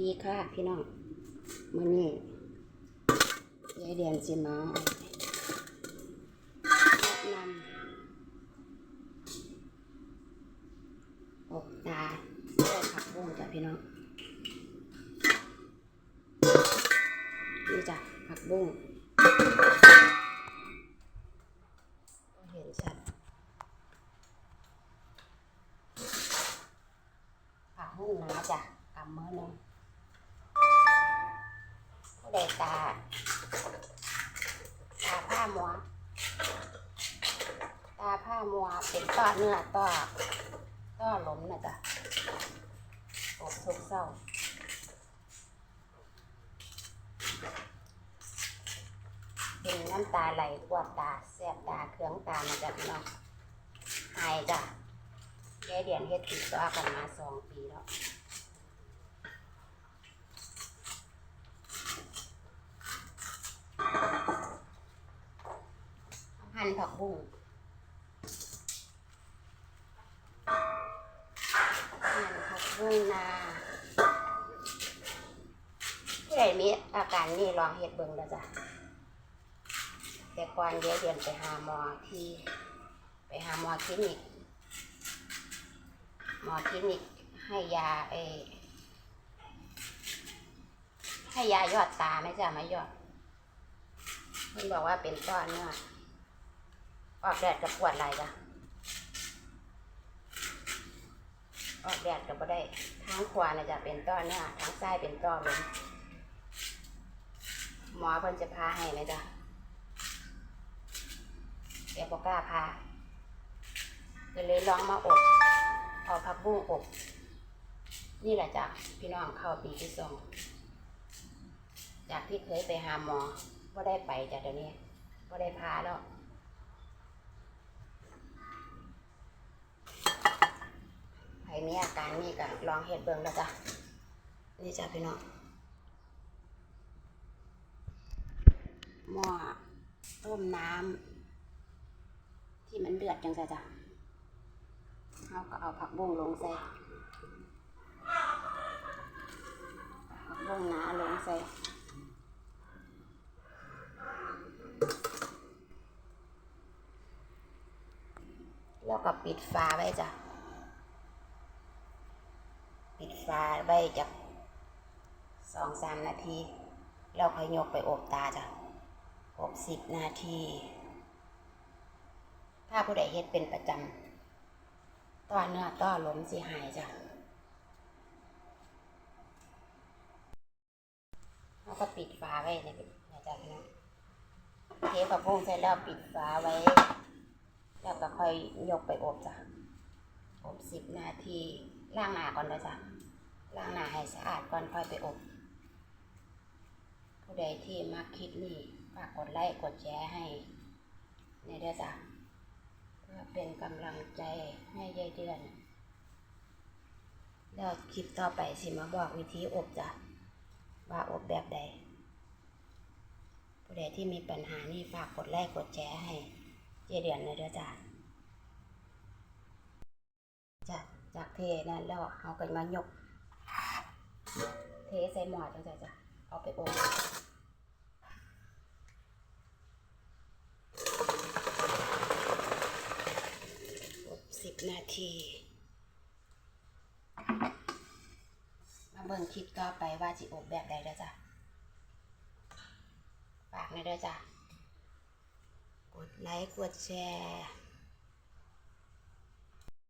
ดีค่ะพี่น้องมื้อนี้ยายเดียนสิมาแนะนำอกตาใส่ผักบุ้งจ้ะพี่น้องนี่จ้ะผักบุ้งเห็นชัดผักบุ้งนะจ้ะกำมือหนึง ผู้ตาตาผ้ามัวตาผ้ามัวเป็นต้อเนื้อต้อต้อล้มนะจ๊ะอกทุกเศร้าเป็นน้ำตาไหลกวดตาแสบตาเครื่องตานะจ๊ะพี่น้องหายจ้ะยายเดียนเฮ็ดติดต่อกันมาสองปีแล้ว หั่นผักบุ้งหั่นผักบุ้งนาผู้ใดมีอาการนี่ลองเฮ็ดเบิ่งแล้วจ้ะแต่ก่อนเดี๋ยวเดือนไปหาหมอที่ ไปหาหมอคลินิกหมอคลินิกให้ยาเอให้ยายอดตาไหมจ้ะไม่ยอดเพิ่นบอกว่าเป็นต้อนเนื้อ ออกแดดกับปวดไหล่จ้ะออกแดดกับบ่ได้ทางขวานะจะเป็นต้อนเนื้อทางซ้ายเป็นต้อลมหมอเพิ่นจะพาให้ไหมจ๊ะแต่บ่กล้าพาเลยลองมาอบเอาผักบุ้งอบ นี่แหละจ้ะพี่น้องเข้าปีที่สองจากที่เคยไปหาหมอว่าได้ไปจ้ะเดี๋ยวนี้ว่าได้พาแล้ว รมีอาการนี่ก็ลองเฮ็ดเบิ่งแล้วจ้ะนี่จ้ะพี่น้องหม้อต้มน้ำที่มันเดือดจังจ้ะจ้ะเราก็เอาผักบุ้งลงใส่ผักบุ้งหนาลงใส่แล้วก็ปิดฝาไว้จ้ะ ปิดฝาไว้จากสองสามนาทีแล้วค่อยยกไปอบตาจ้ะอบสิบนาที ถ้าผู้ใดเฮ็ดเป็นประจำต้อเนื้อต้อลมสิหายจ้ะแล้วก็ปิดฝาไว้ในนจ๊ะพี่น้อเทผักบุ้งเสร็จแล้วปิดฝาไว้ แล้วก็ค่อยยกไปอบจ้ะอบสิบนาทีล้างหนาก่อนเลยจ้ะ ล้างหน้าให้สะอาดก่อนค่อยไปอบ ผู้ใดที่มักคลิปนี้ฝากกดไลค์กดแชร์ให้ในเด้อจ้ะเพื่อเป็นกำลังใจให้ยายเดือน แล้วคลิปต่อไปสิมาบอกวิธีอบจ้ะว่าอบแบบใด ผู้ใดที่มีปัญหานี่ฝากกดไลค์กดแชร์ให้ยายเดือนเลยเด้อจ้ะจ้ะจากเทนั้นแล้วเอากันมายก เทใส่หม้อจังจ้ะจ้ะเอาไปอบอบสิบนาที มาเบิ่งคลิปต่อไปว่าจิอบแบบใดเด้อจ้ะฝากหนเด้อจ้ะกดไลค์กดแชร์